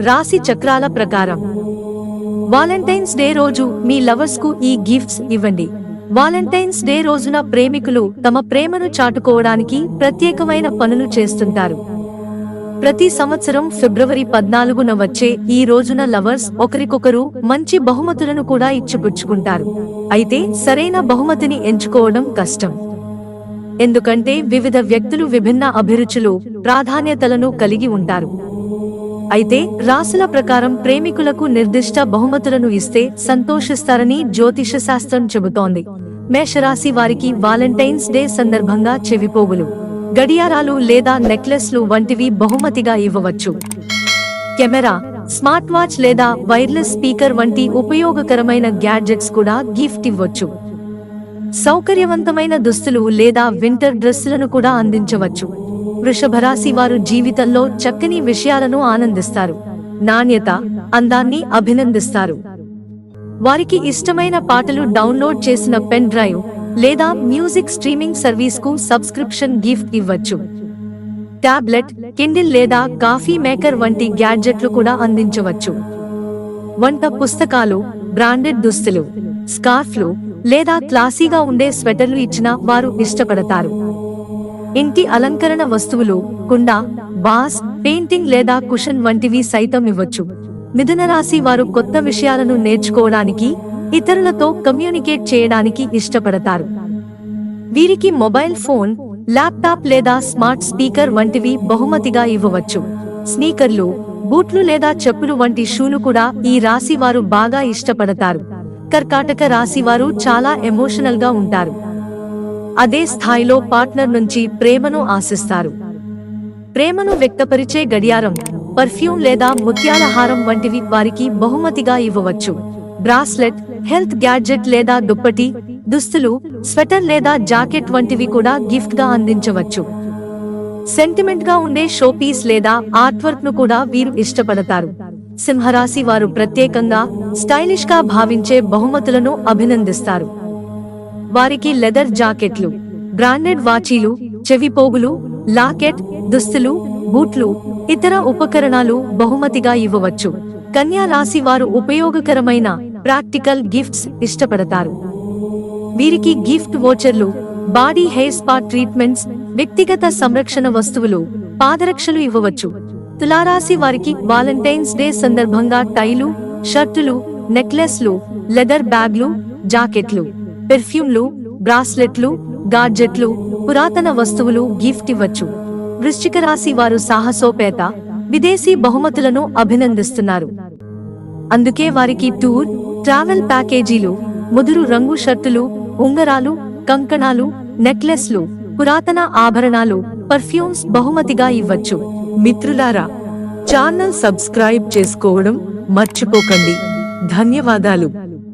రాశి చక్రాల ప్రకారం. వాలంటైన్స్ డే రోజు మీ లవర్స్కు ఈ గిఫ్ట్స్ ఇవ్వండి. వాలంటైన్స్ డే రోజున ప్రేమికులు తమ ప్రేమను చాటుకోవడానికి ప్రత్యేకమైన పనులు చేస్తుంటారు. ప్రతి సంవత్సరం ఫిబ్రవరి పద్నాలుగున వచ్చే ఈ రోజున లవర్స్ ఒకరికొకరు మంచి బహుమతులను కూడా ఇచ్చిపుచ్చుకుంటారు. అయితే సరైన బహుమతిని ఎంచుకోవడం కష్టం. ఎందుకంటే వివిధ వ్యక్తులు విభిన్న అభిరుచులు ప్రాధాన్యతలను కలిగి ఉంటారు. అయితే రాసుల ప్రకారం ప్రేమికులకు నిర్దిష్ట బహుమతులను ఇస్తే సంతోషిస్తారని జ్యోతిష శాస్త్రం చెబుతోంది. మేషరాశి వారికి వాలంటైన్స్ డే సందర్భంగా చెవిపోగులు గడియారాలు లేదా నెక్లెస్లు వంటివి బహుమతిగా ఇవ్వవచ్చు. కెమెరా స్మార్ట్ వాచ్ లేదా వైర్లెస్ స్పీకర్ వంటి ఉపయోగకరమైన గ్యాడ్జెట్స్ కూడా గిఫ్ట్ ఇవ్వచ్చు. సౌకర్యవంతమైన దుస్తులు లేదా వింటర్ డ్రెస్సులను కూడా అందించవచ్చు. వృషభరాశి వారు జీవితంలో చక్కని విషయాలను ఆనందిస్తారు. నాణ్యత అందాన్ని అభినందిస్తారు. వారికి ఇష్టమైన పాటలు డౌన్లోడ్ చేసిన పెన్ డ్రైవ్ లేదా మ్యూజిక్ స్ట్రీమింగ్ సర్వీస్కు సబ్స్క్రిప్షన్ గిఫ్ట్ ఇవ్వచ్చు. టాబ్లెట్ కిండిల్ లేదా కాఫీ మేకర్ వంటి గ్యాడ్జెట్లు కూడా అందించవచ్చు. వంట పుస్తకాలు బ్రాండెడ్ దుస్తులు స్కార్ఫ్లు లేదా క్లాసీగా ఉండే స్వెటర్లు ఇచ్చినా వారు ఇష్టపడతారు. ఇంటి అలంకరణ వస్తువులు కుండ బాస్ పెయింటింగ్ లేదా కుషన్ వంటివి సైతం ఇవ్వచ్చు. మిథున రాశి వారు కొత్త విషయాలను నేర్చుకోవడానికి ఇతరులతో కమ్యూనికేట్ చేయడానికి ఇష్టపడతారు. వీరికి మొబైల్ ఫోన్ ల్యాప్టాప్ లేదా స్మార్ట్ స్పీకర్ వంటివి బహుమతిగా ఇవ్వవచ్చు. స్నీకర్లు బూట్లు లేదా చెప్పులు వంటి షూలు కూడా ఈ రాశి వారు బాగా ఇష్టపడతారు. కర్కాటక రాశి వారు చాలా ఎమోషనల్గా ఉంటారు. అదే స్థాయిలో పార్ట్నర్ నుంచి ప్రేమను ఆశిస్తారు. ప్రేమను వ్యక్తపరిచే గడియారం పర్ఫ్యూమ్ లేదా ముత్యాల హారం వంటివి వారికి బహుమతిగా ఇవ్వవచ్చు. బ్రాస్లెట్ హెల్త్ గ్యాడ్జెట్ లేదా దుప్పటి దుస్తులు స్వెటర్ లేదా జాకెట్ వంటివి కూడా గిఫ్ట్గా అందించవచ్చు. సెంటిమెంట్గా ఉండే షోపీస్ లేదా ఆర్ట్ వర్క్ను కూడా వీరు ఇష్టపడతారు. సింహరాశి వారు ప్రత్యేకంగా స్టైలిష్గా భావించే బహుమతులను అభినందిస్తారు. వారికి లెదర్ జాకెట్లు బ్రాండెడ్ వాచీలు చెవిపోగులు లాకెట్ దుస్తులు బూట్లు ఇతర ఉపకరణాలు బహుమతిగా ఇవ్వవచ్చు. కన్యా రాశి వారు ఉపయోగకరమైన ప్రాక్టికల్ గిఫ్ట్స్ ఇష్టపడతారు. వీరికి గిఫ్ట్ వోచర్లు బాడీ హెయిర్ స్పా ట్రీట్మెంట్స్ వ్యక్తిగత సంరక్షణ వస్తువులు పాదరక్షలు ఇవ్వవచ్చు. తులారాశి వారికి వాలంటైన్స్ డే సందర్భంగా టైలు షర్టులు నెక్లెస్లు లెదర్ బ్యాగ్లు జాకెట్లు. పెర్ఫ్యూమ్లు బ్రాస్లెట్లు గాడ్జెట్లు పురాతన వస్తువులు గిఫ్ట్ ఇవ్వచ్చు. వృశ్చిక రాశి వారు సాహసోపేత విదేశీ బహుమతులను అభినందిస్తున్నారు. అందుకే వారికి టూర్ ట్రావెల్ ప్యాకేజీలు ముదురు రంగు షర్టులు ఉంగరాలు కంకణాలు నెక్లెస్లు పురాతన ఆభరణాలు పర్ఫ్యూమ్స్ బహుమతిగా ఇవ్వచ్చు. మిత్రులారా ఛానల్ సబ్స్క్రైబ్ చేసుకోవడం మర్చిపోకండి. ధన్యవాదాలు.